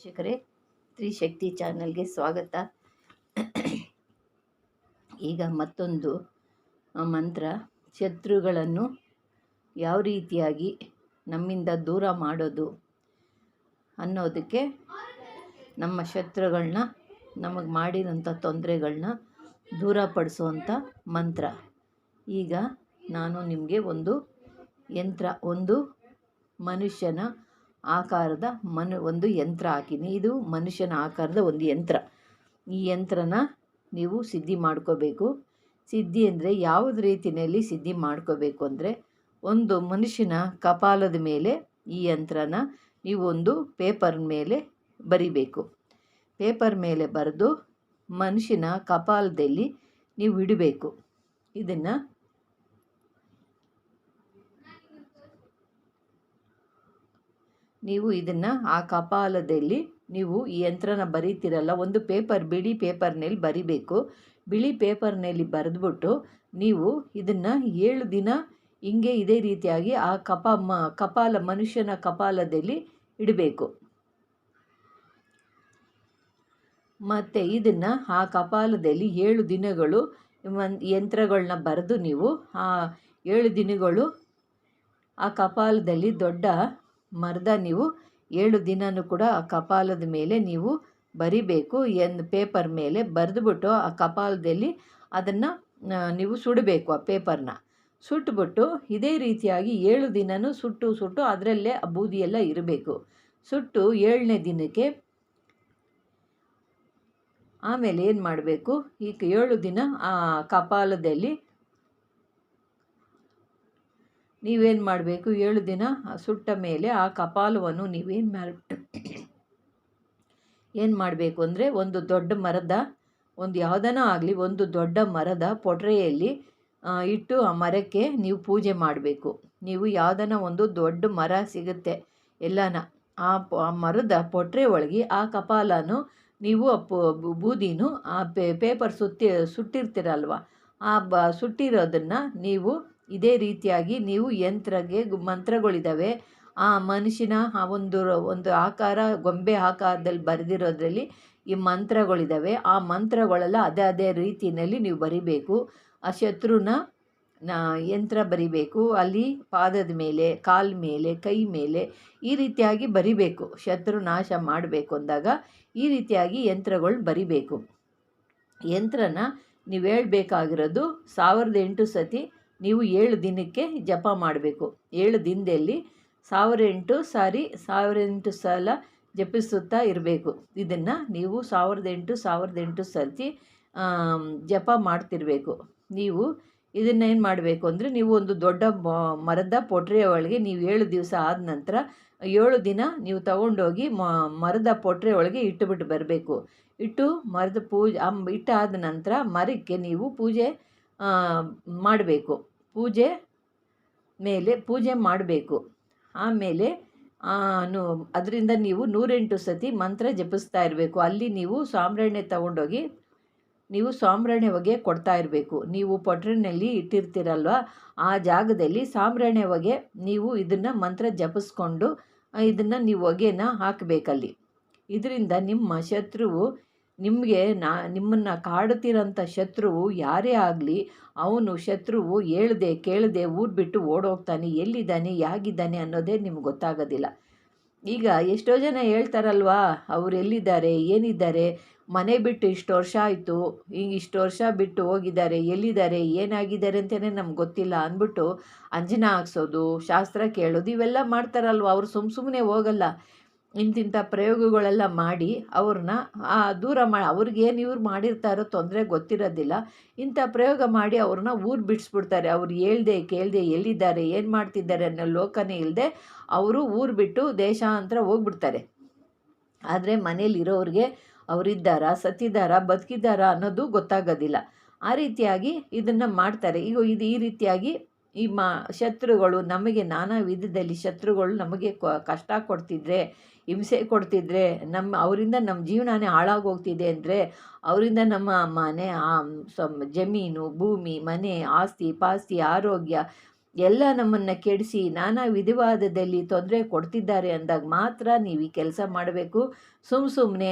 ವೀಕ್ಷಕರೇ, ತ್ರಿಶಕ್ತಿ ಚಾನಲ್ಗೆ ಸ್ವಾಗತ. ಈಗ ಮತ್ತೊಂದು ಮಂತ್ರ. ಶತ್ರುಗಳನ್ನು ಯಾವ ರೀತಿಯಾಗಿ ನಮ್ಮಿಂದ ದೂರ ಮಾಡೋದು ಅನ್ನೋದಕ್ಕೆ ನಮ್ಮ ಶತ್ರುಗಳನ್ನ ನಮಗೆ ಮಾಡಿದಂಥ ತೊಂದರೆಗಳನ್ನ ದೂರಪಡಿಸುವಂಥ ಮಂತ್ರ. ಈಗ ನಾನು ನಿಮಗೆ ಒಂದು ಯಂತ್ರ, ಒಂದು ಮನುಷ್ಯನ ಆಕಾರದ ಮನು, ಒಂದು ಯಂತ್ರ ಹಾಕಿನಿ. ಇದು ಮನುಷ್ಯನ ಆಕಾರದ ಒಂದು ಯಂತ್ರ. ಈ ಯಂತ್ರನ ನೀವು ಸಿದ್ಧಿ ಮಾಡ್ಕೋಬೇಕು. ಸಿದ್ಧಿ ಅಂದರೆ ಯಾವುದೇ ರೀತಿಯಲ್ಲಿ ಸಿದ್ಧಿ ಮಾಡ್ಕೋಬೇಕು ಅಂದರೆ ಒಂದು ಮನುಷ್ಯನ ಕಪಾಲದ ಮೇಲೆ ಈ ಯಂತ್ರನ ನೀವು ಒಂದು ಪೇಪರ್ ಮೇಲೆ ಬರಿಬೇಕು. ಪೇಪರ್ ಮೇಲೆ ಬರೆದು ಮನುಷ್ಯನ ಕಪಾಲದಲ್ಲಿ ನೀವು ಇಡಬೇಕು. ಇದನ್ನು ನೀವು ಇದನ್ನು ಆ ಕಪಾಲದಲ್ಲಿ ನೀವು ಈ ಯಂತ್ರನ ಬರೀತಿರಲ್ಲ, ಒಂದು ಪೇಪರ್, ಬಿಳಿ ಪೇಪರ್ನಲ್ಲಿ ಬರಿಬೇಕು. ಬಿಳಿ ಪೇಪರ್ನಲ್ಲಿ ಬರೆದ್ಬಿಟ್ಟು ನೀವು ಇದನ್ನು ಏಳು ದಿನ ಹಿಂಗೆ ಇದೇ ರೀತಿಯಾಗಿ ಆ ಕಪ ಮ, ಕಪಾಲ, ಮನುಷ್ಯನ ಕಪಾಲದಲ್ಲಿ ಇಡಬೇಕು. ಮತ್ತು ಇದನ್ನು ಆ ಕಪಾಲದಲ್ಲಿ ಏಳು ದಿನಗಳು ಯಂತ್ರಗಳನ್ನ ಬರೆದು ನೀವು ಆ ಏಳು ದಿನಗಳು ಆ ಕಪಾಲದಲ್ಲಿ ದೊಡ್ಡ ಮರದ ನೀವು ಏಳು ದಿನನೂ ಕೂಡ ಆ ಕಪಾಲದ ಮೇಲೆ ನೀವು ಬರಿಬೇಕು ಎನ್ ಪೇಪರ್ ಮೇಲೆ ಬರೆದುಬಿಟ್ಟು ಆ ಕಪಾಲದಲ್ಲಿ ಅದನ್ನು ನೀವು ಸುಡಬೇಕು ಆ ಪೇಪರ್ನ. ಸುಟ್ಬಿಟ್ಟು ಇದೇ ರೀತಿಯಾಗಿ ಏಳು ದಿನನೂ ಸುಟ್ಟು ಸುಟ್ಟು ಅದರಲ್ಲೇ ಆ ಬೂದಿಯೆಲ್ಲ ಇರಬೇಕು. ಸುಟ್ಟು ಏಳನೇ ದಿನಕ್ಕೆ ಆಮೇಲೆ ಏನು ಮಾಡಬೇಕು ಈಗ ಏಳು ದಿನ ಆ ಕಪಾಲದಲ್ಲಿ ನೀವೇನು ಮಾಡಬೇಕು? ಏಳು ದಿನ ಸುಟ್ಟ ಮೇಲೆ ಆ ಕಪಾಲವನ್ನು ನೀವೇನು ಮಾಡಿ, ಏನು ಮಾಡಬೇಕು ಅಂದರೆ ಒಂದು ದೊಡ್ಡ ಮರದ, ಒಂದು ಯಾವುದನ ಆಗಲಿ ಒಂದು ದೊಡ್ಡ ಮರದ ಪೊಟ್ರೆಯಲ್ಲಿ ಇಟ್ಟು ಆ ಮರಕ್ಕೆ ನೀವು ಪೂಜೆ ಮಾಡಬೇಕು. ನೀವು ಯಾವುದನ ಒಂದು ದೊಡ್ಡ ಮರ ಸಿಗುತ್ತೆ ಎಲ್ಲನ, ಆ ಮರದ ಪೊಟ್ರೆ ಒಳಗೆ ಆ ಕಪಾಲನು ನೀವು ಬೂದಿನೂ ಆ ಪೇಪರ್ ಸುತ್ತಿ, ಸುಟ್ಟಿರ್ತೀರಲ್ವ? ಆ ಬ, ಸುಟ್ಟಿರೋದನ್ನು ನೀವು ಇದೇ ರೀತಿಯಾಗಿ ನೀವು ಯಂತ್ರಗೆ ಮಂತ್ರಗಳಿದ್ದಾವೆ ಆ ಮನುಷ್ಯನ ಆ ಒಂದು ಒಂದು ಆಕಾರ, ಗೊಂಬೆ ಆಕಾರದಲ್ಲಿ ಬರೆದಿರೋದ್ರಲ್ಲಿ ಈ ಮಂತ್ರಗಳಿದ್ದಾವೆ ಆ ಮಂತ್ರಗಳೆಲ್ಲ ಅದೇ ಅದೇ ರೀತಿಯಲ್ಲಿ ನೀವು ಬರಿಬೇಕು. ಆ ಶತ್ರುನ ಯಂತ್ರ ಬರಿಬೇಕು. ಅಲ್ಲಿ ಪಾದದ ಮೇಲೆ, ಕಾಲ ಮೇಲೆ, ಕೈ ಮೇಲೆ ಈ ರೀತಿಯಾಗಿ ಬರಿಬೇಕು. ಶತ್ರು ನಾಶ ಮಾಡಬೇಕು ಅಂದಾಗ ಈ ರೀತಿಯಾಗಿ ಯಂತ್ರಗಳು ಬರಿಬೇಕು. ಯಂತ್ರನ ನೀವು ಹೇಳ್ಬೇಕಾಗಿರೋದು ಸಾವಿರದ ಎಂಟು ಸತಿ ನೀವು ಏಳು ದಿನಕ್ಕೆ ಜಪ ಮಾಡಬೇಕು. ಏಳು ದಿನದಲ್ಲಿ ಸಾವಿರ ಎಂಟು ಸಾರಿ ಸಾವಿರ ಎಂಟು ಸಲ ಜಪಿಸುತ್ತಾ ಇರಬೇಕು. ಇದನ್ನು ನೀವು ಸಾವಿರದ ಎಂಟು ಸಾವಿರದ ಎಂಟು ಸರ್ತಿ ಜಪ ಮಾಡ್ತಿರಬೇಕು. ನೀವು ಇದನ್ನೇನು ಮಾಡಬೇಕು ಅಂದರೆ ನೀವು ಒಂದು ದೊಡ್ಡ ಮರದ ಪೊಟ್ರೆಯ ಒಳಗೆ ನೀವು ಏಳು ದಿವಸ ಆದ ನಂತರ ಏಳು ದಿನ ನೀವು ತಗೊಂಡೋಗಿ ಮರದ ಪೊಟ್ರೆ ಒಳಗೆ ಇಟ್ಟುಬಿಟ್ಟು ಬರಬೇಕು. ಇಟ್ಟು ಮರದ ಪೂಜೆ ಇಟ್ಟಾದ ನಂತರ ಮರಕ್ಕೆ ನೀವು ಪೂಜೆ ಮಾಡಬೇಕು. ಪೂಜೆ ಮೇಲೆ ಪೂಜೆ ಮಾಡಬೇಕು. ಆಮೇಲೆ ಅದರಿಂದ ನೀವು ನೂರೆಂಟು ಸತಿ ಮಂತ್ರ ಜಪಿಸ್ತಾ ಇರಬೇಕು. ಅಲ್ಲಿ ನೀವು ಸಾಂಬ್ರಾಣಿ ತಗೊಂಡೋಗಿ ನೀವು ಸಾಂಬ್ರಾಣಿ ಹೊಗೆ ಕೊಡ್ತಾ ಇರಬೇಕು. ನೀವು ಪೊಟ್ರಿನಲ್ಲಿ ಇಟ್ಟಿರ್ತೀರಲ್ವ? ಆ ಜಾಗದಲ್ಲಿ ಸಾಂಬ್ರಾಣಿ ಹೊಗೆ ನೀವು ಇದನ್ನು ಮಂತ್ರ ಜಪಿಸ್ಕೊಂಡು, ಇದನ್ನು ನೀವು ಹೊಗೆನ ಹಾಕಬೇಕಲ್ಲಿ. ಇದರಿಂದ ನಿಮ್ಮ ಶತ್ರುವು ನಿಮಗೆ ನಾ, ನಿಮ್ಮನ್ನು ಕಾಡುತ್ತಿರೋಂಥ ಶತ್ರುವು ಯಾರೇ ಆಗಲಿ, ಅವನು ಶತ್ರುವು ಹೇಳ್ದೆ, ಕೇಳದೆ ಊರು ಬಿಟ್ಟು ಓಡೋಗ್ತಾನೆ, ಎಲ್ಲಿದ್ದಾನೆ ಹೇಗಿದ್ದಾನೆ ಅನ್ನೋದೇ ನಿಮ್ಗೆ ಗೊತ್ತಾಗೋದಿಲ್ಲ. ಈಗ ಎಷ್ಟೋ ಜನ ಹೇಳ್ತಾರಲ್ವಾ, ಅವ್ರು ಎಲ್ಲಿದ್ದಾರೆ, ಏನಿದ್ದಾರೆ, ಮನೆ ಬಿಟ್ಟು ಇಷ್ಟು ವರ್ಷ ಆಯಿತು ಈಗ ಇಷ್ಟು ವರ್ಷ ಬಿಟ್ಟು ಹೋಗಿದ್ದಾರೆ, ಎಲ್ಲಿದ್ದಾರೆ, ಏನಾಗಿದ್ದಾರೆ ಅಂತಲೇ ನಮ್ಗೆ ಗೊತ್ತಿಲ್ಲ ಅಂದ್ಬಿಟ್ಟು ಅಂಜನ ಹಾಕ್ಸೋದು, ಶಾಸ್ತ್ರ ಕೇಳೋದು, ಇವೆಲ್ಲ ಮಾಡ್ತಾರಲ್ವ, ಅವ್ರು ಸುಮ್ಮ ಸುಮ್ಮನೆ ಹೋಗಲ್ಲ. ಇಂತಿಂಥ ಪ್ರಯೋಗಗಳೆಲ್ಲ ಮಾಡಿ ಅವ್ರನ್ನ ದೂರ ಮಾಡಿ ಅವ್ರಿಗೇನು ಇವ್ರು ಮಾಡಿರ್ತಾರೋ ತೊಂದರೆ ಗೊತ್ತಿರೋದಿಲ್ಲ. ಇಂಥ ಪ್ರಯೋಗ ಮಾಡಿ ಅವ್ರನ್ನ ಊರು ಬಿಡಿಸ್ಬಿಡ್ತಾರೆ. ಅವ್ರು ಹೇಳ್ದೆ, ಕೇಳದೆ, ಎಲ್ಲಿದ್ದಾರೆ, ಏನು ಮಾಡ್ತಿದ್ದಾರೆ ಅನ್ನೋ ಲೋಕನೇ ಇಲ್ಲದೆ ಅವರು ಊರು ಬಿಟ್ಟು ದೇಶಾಂತರ ಹೋಗ್ಬಿಡ್ತಾರೆ. ಆದರೆ ಮನೇಲಿರೋರಿಗೆ ಅವರಿದ್ದಾರಾ, ಸತ್ತಿದ್ದಾರಾ, ಬದುಕಿದ್ದಾರಾ ಅನ್ನೋದು ಗೊತ್ತಾಗೋದಿಲ್ಲ. ಆ ರೀತಿಯಾಗಿ ಇದನ್ನು ಮಾಡ್ತಾರೆ. ಈಗ ಇದು ಈ ರೀತಿಯಾಗಿ ಈ ಮಾ, ಶತ್ರುಗಳು ನಮಗೆ ನಾನಾ ವಿಧದಲ್ಲಿ ಶತ್ರುಗಳು ನಮಗೆ ಕಷ್ಟ ಕೊಡ್ತಿದ್ರೆ ಹಿಂಸೆ ಕೊಡ್ತಿದ್ರೆ ನಮ್ಮ, ಅವರಿಂದ ನಮ್ಮ ಜೀವನನೇ ಹಾಳಾಗೋಗ್ತಿದೆ ಅಂದರೆ ಅವರಿಂದ ನಮ್ಮ ಮನೆ ಜಮೀನು, ಭೂಮಿ, ಮನೆ, ಆಸ್ತಿ, ಪಾಸ್ತಿ, ಆರೋಗ್ಯ ಎಲ್ಲ ನಮ್ಮನ್ನು ಕೆಡಿಸಿ ನಾನಾ ವಿಧವಾದದಲ್ಲಿ ತೊಂದರೆ ಕೊಡ್ತಿದ್ದಾರೆ ಅಂದಾಗ ಮಾತ್ರ ನೀವು ಈ ಕೆಲಸ ಮಾಡಬೇಕು. ಸುಮ್ಮ ಸುಮ್ಮನೆ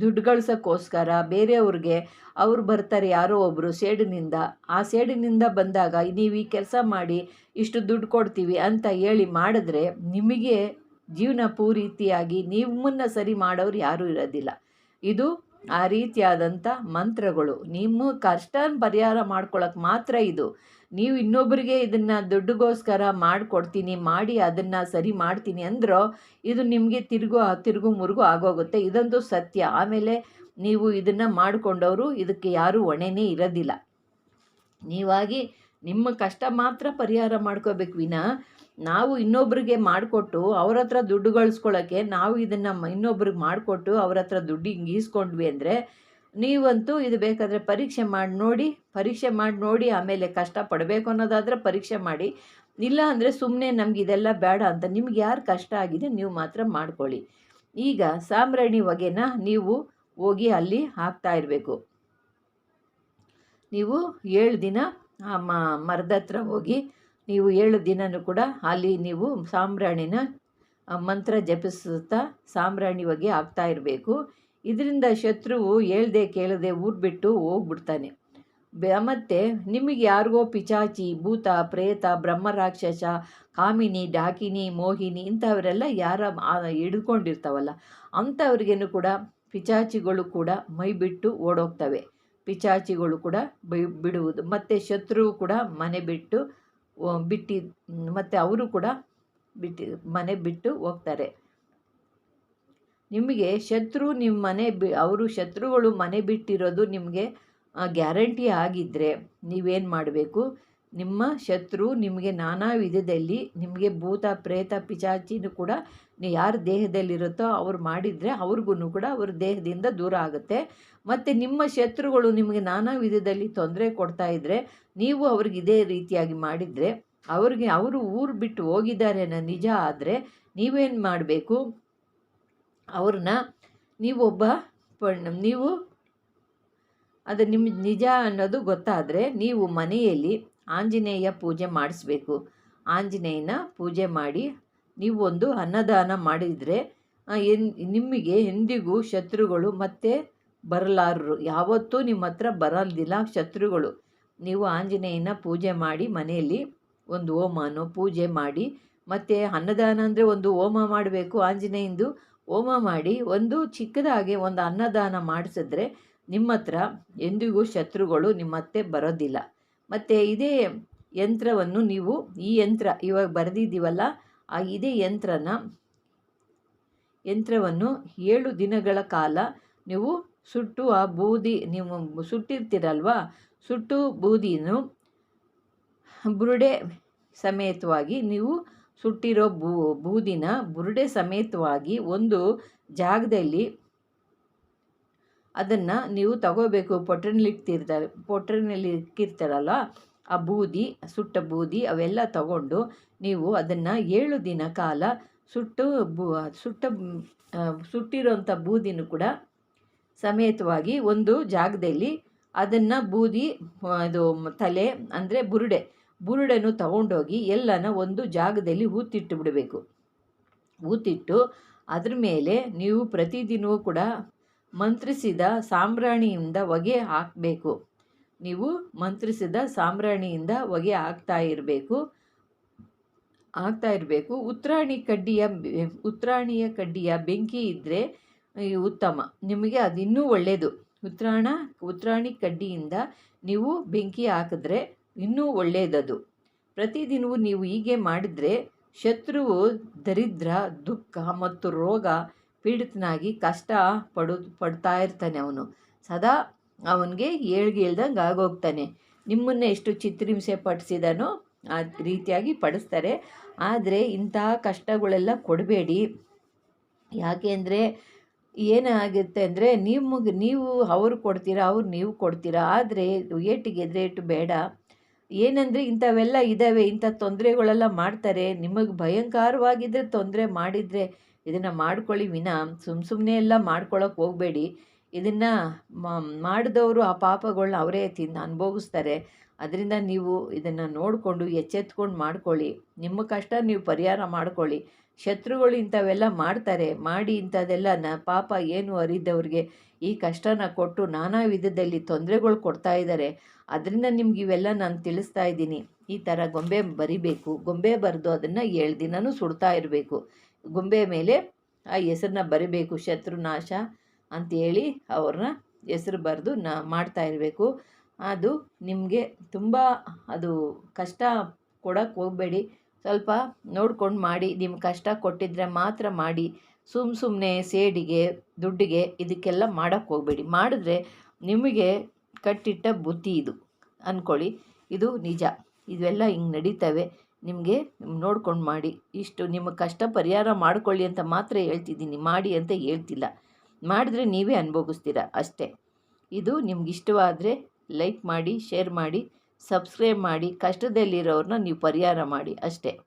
ದುಡ್ಡು ಗಳಿಸೋಕ್ಕೋಸ್ಕರ ಬೇರೆಯವ್ರಿಗೆ ಅವ್ರು ಬರ್ತಾರೆ ಯಾರೋ ಒಬ್ಬರು ಸೇಡಿನಿಂದ. ಆ ಸೇಡಿನಿಂದ ಬಂದಾಗ, ನೀವು ಈ ಕೆಲಸ ಮಾಡಿ ಇಷ್ಟು ದುಡ್ಡು ಕೊಡ್ತೀವಿ ಅಂತ ಹೇಳಿ ಮಾಡಿದ್ರೆ ನಿಮಗೆ ಜೀವನ ಪೂರೀತಿಯಾಗಿ ನಿಮ್ಮನ್ನ ಸರಿ ಮಾಡೋರು ಯಾರೂ ಇರೋದಿಲ್ಲ. ಇದು ಆ ರೀತಿಯಾದಂಥ ಮಂತ್ರಗಳು. ನಿಮ್ಮ ಕಷ್ಟನ ಪರಿಹಾರ ಮಾಡ್ಕೊಳಕ್ಕೆ ಮಾತ್ರ ಇದು. ನೀವು ಇನ್ನೊಬ್ಬರಿಗೆ ಇದನ್ನು ದುಡ್ಡುಗೋಸ್ಕರ ಮಾಡಿಕೊಡ್ತೀನಿ, ಮಾಡಿ ಅದನ್ನು ಸರಿ ಮಾಡ್ತೀನಿ ಅಂದ್ರೋ ಇದು ನಿಮಗೆ ತಿರುಗು ತಿರುಗು, ಮುರುಗು ಆಗೋಗುತ್ತೆ. ಇದೊಂದು ಸತ್ಯ. ಆಮೇಲೆ ನೀವು ಇದನ್ನು ಮಾಡಿಕೊಂಡವರು ಇದಕ್ಕೆ ಯಾರೂ ಹೊಣೆನೇ ಇರೋದಿಲ್ಲ. ನೀವಾಗಿ ನಿಮ್ಮ ಕಷ್ಟ ಮಾತ್ರ ಪರಿಹಾರ ಮಾಡ್ಕೋಬೇಕು ವಿನ. ನಾವು ಇನ್ನೊಬ್ಬರಿಗೆ ಮಾಡಿಕೊಟ್ಟು ಅವ್ರ ಹತ್ರ ದುಡ್ಡು ಗಳಿಸ್ಕೊಳ್ಳೋಕ್ಕೆ ನಾವು ಇದನ್ನು ಇನ್ನೊಬ್ರಿಗೆ ಮಾಡಿಕೊಟ್ಟು ಅವ್ರ ಹತ್ರ ದುಡ್ಡು ಹಿಂಗೆ ಈಸ್ಕೊಂಡ್ವಿ ಅಂದರೆ ನೀವಂತೂ ಇದು ಬೇಕಾದರೆ ಪರೀಕ್ಷೆ ಮಾಡಿ ನೋಡಿ, ಪರೀಕ್ಷೆ ಮಾಡಿ ನೋಡಿ, ಆಮೇಲೆ ಕಷ್ಟ ಪಡಬೇಕು ಅನ್ನೋದಾದರೆ ಪರೀಕ್ಷೆ ಮಾಡಿ. ಇಲ್ಲ ಅಂದರೆ ಸುಮ್ಮನೆ ನಮ್ಗೆ ಇದೆಲ್ಲ ಬೇಡ ಅಂತ ನಿಮ್ಗೆ ಯಾರು ಕಷ್ಟ ಆಗಿದೆ ನೀವು ಮಾತ್ರ ಮಾಡ್ಕೊಳ್ಳಿ. ಈಗ ಸಾಂಬ್ರಾಣಿ ಹೊಗೆನ ನೀವು ಹೋಗಿ ಅಲ್ಲಿ ಹಾಕ್ತಾ ಇರಬೇಕು. ನೀವು ಏಳು ದಿನ ಆ ಮರದ ಹತ್ರ ಹೋಗಿ ನೀವು ಏಳು ದಿನವೂ ಕೂಡ ಅಲ್ಲಿ ನೀವು ಸಾಂಬ್ರಾಣಿನ ಮಂತ್ರ ಜಪಿಸುತ್ತಾ ಸಾಂಬ್ರಾಣಿ ಹೊಗೆ ಆಗ್ತಾ ಇರಬೇಕು. ಇದರಿಂದ ಶತ್ರುವು ಹೇಳ್ದೆ ಕೇಳದೆ ಊರು ಬಿಟ್ಟು ಹೋಗ್ಬಿಡ್ತಾನೆ. ಮತ್ತು ನಿಮಗೆ ಯಾರಿಗೋ ಪಿಚಾಚಿ, ಭೂತ, ಪ್ರೇತ ಬ್ರಹ್ಮರಾಕ್ಷಸ ಕಾಮಿನಿ, ಡಾಕಿನಿ, ಮೋಹಿನಿ ಇಂಥವರೆಲ್ಲ ಯಾರ ಹಿಡ್ಕೊಂಡಿರ್ತಾವಲ್ಲ, ಅಂಥವ್ರಿಗೇನು ಕೂಡ ಪಿಚಾಚಿಗಳು ಕೂಡ ಮೈ ಬಿಟ್ಟು ಓಡೋಗ್ತವೆ. ಪಿಚಾಚಿಗಳು ಕೂಡ ಬಿಡುವುದು. ಮತ್ತು ಶತ್ರು ಕೂಡ ಮನೆ ಬಿಟ್ಟು ಬಿಟ್ಟು, ಮತ್ತು ಅವರು ಕೂಡ ಬಿಟ್ಟಿ, ಮನೆ ಬಿಟ್ಟು ಹೋಗ್ತಾರೆ. ನಿಮಗೆ ಶತ್ರು ನಿಮ್ಮ ಮನೆ ಬಿ, ಅವರು ಶತ್ರುಗಳು ಮನೆ ಬಿಟ್ಟಿರೋದು ನಿಮಗೆ ಗ್ಯಾರಂಟಿ ಆಗಿದ್ದರೆ ನೀವೇನು ಮಾಡಬೇಕು? ನಿಮ್ಮ ಶತ್ರು ನಿಮಗೆ ನಾನಾ ವಿಧದಲ್ಲಿ ನಿಮಗೆ ಭೂತ, ಪ್ರೇತ ಪಿಚಾಚಿನೂ ಕೂಡ ಯಾರ ದೇಹದಲ್ಲಿರುತ್ತೋ ಅವ್ರು ಮಾಡಿದರೆ ಅವ್ರಿಗೂ ಕೂಡ ಅವ್ರ ದೇಹದಿಂದ ದೂರ ಆಗುತ್ತೆ. ಮತ್ತು ನಿಮ್ಮ ಶತ್ರುಗಳು ನಿಮಗೆ ನಾನಾ ವಿಧದಲ್ಲಿ ತೊಂದರೆ ಕೊಡ್ತಾ ಇದ್ದರೆ ನೀವು ಅವ್ರಿಗೆ ಇದೇ ರೀತಿಯಾಗಿ ಮಾಡಿದರೆ, ಅವ್ರಿಗೆ ಅವರು ಊರು ಬಿಟ್ಟು ಹೋಗಿದ್ದಾರೆ ಅನ್ನೋ ನಿಜ ಆದರೆ ನೀವೇನು ಮಾಡಬೇಕು? ಅವ್ರನ್ನ ನೀವೊಬ್ಬ ನೀವು ಅದು ನಿಮ್ಮ ನಿಜ ಅನ್ನೋದು ಗೊತ್ತಾದರೆ ನೀವು ಮನೆಯಲ್ಲಿ ಆಂಜನೇಯ ಪೂಜೆ ಮಾಡಿಸ್ಬೇಕು. ಆಂಜನೇಯನ ಪೂಜೆ ಮಾಡಿ ನೀವು ಒಂದು ಅನ್ನದಾನ ಮಾಡಿದರೆ ಎನ್ ನಿಮಗೆ ಎಂದಿಗೂ ಶತ್ರುಗಳು ಮತ್ತೆ ಬರಲಾರರು. ಯಾವತ್ತೂ ನಿಮ್ಮ ಹತ್ರ ಬರಲ್ದಿಲ್ಲ ಶತ್ರುಗಳು. ನೀವು ಆಂಜನೇಯನ ಪೂಜೆ ಮಾಡಿ, ಮನೆಯಲ್ಲಿ ಒಂದು ಹೋಮನೋ ಪೂಜೆ ಮಾಡಿ, ಮತ್ತು ಅನ್ನದಾನ ಅಂದರೆ ಒಂದು ಹೋಮ ಮಾಡಬೇಕು. ಆಂಜನೇಯಂದು ಹೋಮ ಮಾಡಿ, ಒಂದು ಚಿಕ್ಕದಾಗಿ ಒಂದು ಅನ್ನದಾನ ಮಾಡಿಸಿದ್ರೆ ನಿಮ್ಮ ಹತ್ರ ಎಂದಿಗೂ ಶತ್ರುಗಳು ನಿಮ್ಮ ಹತ್ತೆ ಬರೋದಿಲ್ಲ. ಮತ್ತು ಇದೇ ಯಂತ್ರವನ್ನು ನೀವು, ಈ ಯಂತ್ರ ಇವಾಗ ಬರೆದಿದ್ದೀವಲ್ಲ ಆ ಇದೇ ಯಂತ್ರನ, ಯಂತ್ರವನ್ನು ಏಳು ದಿನಗಳ ಕಾಲ ನೀವು ಸುಟ್ಟು ಆ ಬೂದಿ, ನೀವು ಸುಟ್ಟಿರ್ತೀರಲ್ವ? ಸುಟ್ಟು ಬೂದಿನು ಬುರುಡೆ ಸಮೇತವಾಗಿ ನೀವು ಸುಟ್ಟಿರೋ ಬೂ, ಬೂದಿನ ಬುರುಡೆ ಸಮೇತವಾಗಿ ಒಂದು ಜಾಗದಲ್ಲಿ ಅದನ್ನು ನೀವು ತಗೋಬೇಕು. ಪೊಟ್ರಿನಲ್ಲಿ ಇಕ್ತಿರ್ತಾರೆ ಪೊಟ್ರಿನಲ್ಲಿ ಇಕ್ಕಿರ್ತಾರಲ್ಲ ಆ ಬೂದಿ, ಸುಟ್ಟ ಬೂದಿ ಅವೆಲ್ಲ ತಗೊಂಡು ನೀವು ಅದನ್ನು ಏಳು ದಿನ ಕಾಲ ಸುಟ್ಟು ಬೂ, ಸುಟ್ಟ ಸುಟ್ಟಿರೋಂಥ ಬೂದಿನೂ ಕೂಡ ಸಮೇತವಾಗಿ ಒಂದು ಜಾಗದಲ್ಲಿ ಅದನ್ನು ಬೂದಿ ಅದು ತಲೆ ಅಂದರೆ ಬುರುಡೆ, ಬುರುಡೆನು ತಗೊಂಡೋಗಿ ಎಲ್ಲನ ಒಂದು ಜಾಗದಲ್ಲಿ ಹೂತಿಟ್ಟು ಬಿಡಬೇಕು. ಹೂತಿಟ್ಟು ಅದ್ರ ಮೇಲೆ ನೀವು ಪ್ರತಿದಿನವೂ ಕೂಡ ಮಂತ್ರಿಸಿದ ಸಾಂಬ್ರಾಣಿಯಿಂದ ಹೊಗೆ ಹಾಕಬೇಕು. ನೀವು ಮಂತ್ರಿಸಿದ ಸಾಂಬ್ರಾಣಿಯಿಂದ ಹೊಗೆ ಆಗ್ತಾ ಇರಬೇಕು. ಆಗ್ತಾ ಇರಬೇಕು. ಉತ್ರಾಣಿ ಕಡ್ಡಿಯ ಉತ್ರಾಣಿಯ ಕಡ್ಡಿಯ ಬೆಂಕಿ ಇದ್ದರೆ ಉತ್ತಮ. ನಿಮಗೆ ಅದು ಇನ್ನೂ ಒಳ್ಳೆಯದು ಉತ್ರಾಣ, ಉತ್ರಾಣಿ ಕಡ್ಡಿಯಿಂದ ನೀವು ಬೆಂಕಿ ಹಾಕಿದ್ರೆ ಇನ್ನೂ ಒಳ್ಳೆಯದದು ಪ್ರತಿದಿನವೂ ನೀವು ಹೀಗೆ ಮಾಡಿದರೆ ಶತ್ರುವು ದರಿದ್ರ, ದುಃಖ ಮತ್ತು ರೋಗ, ಪೀಡಿತನಾಗಿ ಕಷ್ಟ ಪಡು, ಪಡ್ತಾ ಇರ್ತಾನೆ ಅವನು. ಸದಾ ಅವನಿಗೆ ಏಳ್ಗೆ ಇಳ್ದಂಗೆ ಆಗೋಗ್ತಾನೆ. ನಿಮ್ಮನ್ನು ಎಷ್ಟು ಚಿತ್ರಹಿಂಸೆ ಪಡಿಸಿದಾನೋ ಆ ರೀತಿಯಾಗಿ ಪಡಿಸ್ತಾರೆ. ಆದರೆ ಇಂತಹ ಕಷ್ಟಗಳೆಲ್ಲ ಕೊಡಬೇಡಿ. ಯಾಕೆ ಅಂದರೆ ಏನಾಗುತ್ತೆ ಅಂದರೆ ನಿಮಗೆ ನೀವು ಅವ್ರು ಕೊಡ್ತೀರಾ, ಅವ್ರು ನೀವು ಕೊಡ್ತೀರಾ. ಆದರೆ ಏಟಿಗೆ ಎದುರೇಟು ಬೇಡ. ಏನಂದರೆ ಇಂಥವೆಲ್ಲ ಇದ್ದಾವೆ ಇಂಥ ತೊಂದರೆಗಳೆಲ್ಲ ಮಾಡ್ತಾರೆ. ನಿಮಗೆ ಭಯಂಕರವಾಗಿದ್ದರೆ ತೊಂದರೆ ಮಾಡಿದರೆ ಇದನ್ನು ಮಾಡ್ಕೊಳ್ಳಿ ವಿನ. ಸುಮ್ಮ ಸುಮ್ಮನೆ ಎಲ್ಲ ಮಾಡ್ಕೊಳ್ಳೋಕೆ ಹೋಗಬೇಡಿ. ಇದನ್ನು ಮಾಡಿದವರು ಆ ಪಾಪಗಳನ್ನ ಅವರೇ ತಿಂದು ಅನುಭವಿಸ್ತಾರೆ. ಅದರಿಂದ ನೀವು ಇದನ್ನು ನೋಡಿಕೊಂಡು ಎಚ್ಚೆತ್ಕೊಂಡು ಮಾಡ್ಕೊಳ್ಳಿ. ನಿಮ್ಮ ಕಷ್ಟ ನೀವು ಪರಿಹಾರ ಮಾಡ್ಕೊಳ್ಳಿ. ಶತ್ರುಗಳು ಇಂಥವೆಲ್ಲ ಮಾಡ್ತಾರೆ. ಮಾಡಿ ಇಂಥದ್ದೆಲ್ಲ ನ, ಪಾಪ ಏನು ಅರಿದವ್ರಿಗೆ ಈ ಕಷ್ಟನ ಕೊಟ್ಟು ನಾನಾ ವಿಧದಲ್ಲಿ ತೊಂದರೆಗಳು ಕೊಡ್ತಾ ಇದ್ದಾರೆ ಅದರಿಂದ ನಿಮ್ಗೆ ಇವೆಲ್ಲ ನಾನು ತಿಳಿಸ್ತಾ ಇದ್ದೀನಿ. ಈ ಥರ ಗೊಂಬೆ ಬರಿಬೇಕು. ಗೊಂಬೆ ಬರೆದು ಅದನ್ನು ಏಳು ದಿನವೂ ಸುಡ್ತಾ ಇರಬೇಕು. ಗೊಂಬೆ ಮೇಲೆ ಆ ಹೆಸರನ್ನ ಬರಿಬೇಕು. ಶತ್ರುನಾಶ ಅಂತೇಳಿ ಅವ್ರನ್ನ ಹೆಸ್ರು ಬರೆದು ನ ಮಾಡ್ತಾ ಇರಬೇಕು. ಅದು ನಿಮಗೆ ತುಂಬ ಅದು ಕಷ್ಟ ಕೊಡೋಕ್ಕೆ ಹೋಗಬೇಡಿ. ಸ್ವಲ್ಪ ನೋಡ್ಕೊಂಡು ಮಾಡಿ ನಿಮ್ಮ ಕಷ್ಟ ಕೊಟ್ಟಿದ್ರೆ ಮಾತ್ರ ಮಾಡಿ. ಸುಮ್ಮ ಸುಮ್ಮನೆ ಸೇಡಿಗೆ, ದುಡ್ಡಿಗೆ ಇದಕ್ಕೆಲ್ಲ ಮಾಡೋಕ್ಕೆ ಹೋಗಬೇಡಿ. ಮಾಡಿದ್ರೆ ನಿಮಗೆ ಕಟ್ಟಿಟ್ಟ ಬುತ್ತಿ ಇದು ಅಂದ್ಕೊಳ್ಳಿ ಇದು ನಿಜ. ಇದೆಲ್ಲ ಹಿಂಗೆ ನಡೀತವೆ. ನಿಮಗೆ ನೋಡ್ಕೊಂಡು ಮಾಡಿ. ಇಷ್ಟು ನಿಮ್ಮ ಕಷ್ಟ ಪರಿಹಾರ ಮಾಡ್ಕೊಳ್ಳಿ ಅಂತ ಮಾತ್ರ ಹೇಳ್ತಿದ್ದೀನಿ. ಮಾಡಿ ಅಂತ ಹೇಳ್ತಿಲ್ಲ. ಮಾಡಿದ್ರೆ ನೀವೇ ಅನುಭವಿಸ್ತೀರ ಅಷ್ಟೇ. ಇದು ನಿಮ್ಗೆ ಇಷ್ಟವಾದರೆ ಲೈಕ್ ಮಾಡಿ, ಶೇರ್ ಮಾಡಿ, ಸಬ್ಸ್ಕ್ರೈಬ್ ಮಾಡಿ ಕಷ್ಟದಲ್ಲಿರೋರನ್ನ ನೀವು ಪರಿಹಾರ ಮಾಡಿ ಅಷ್ಟೇ.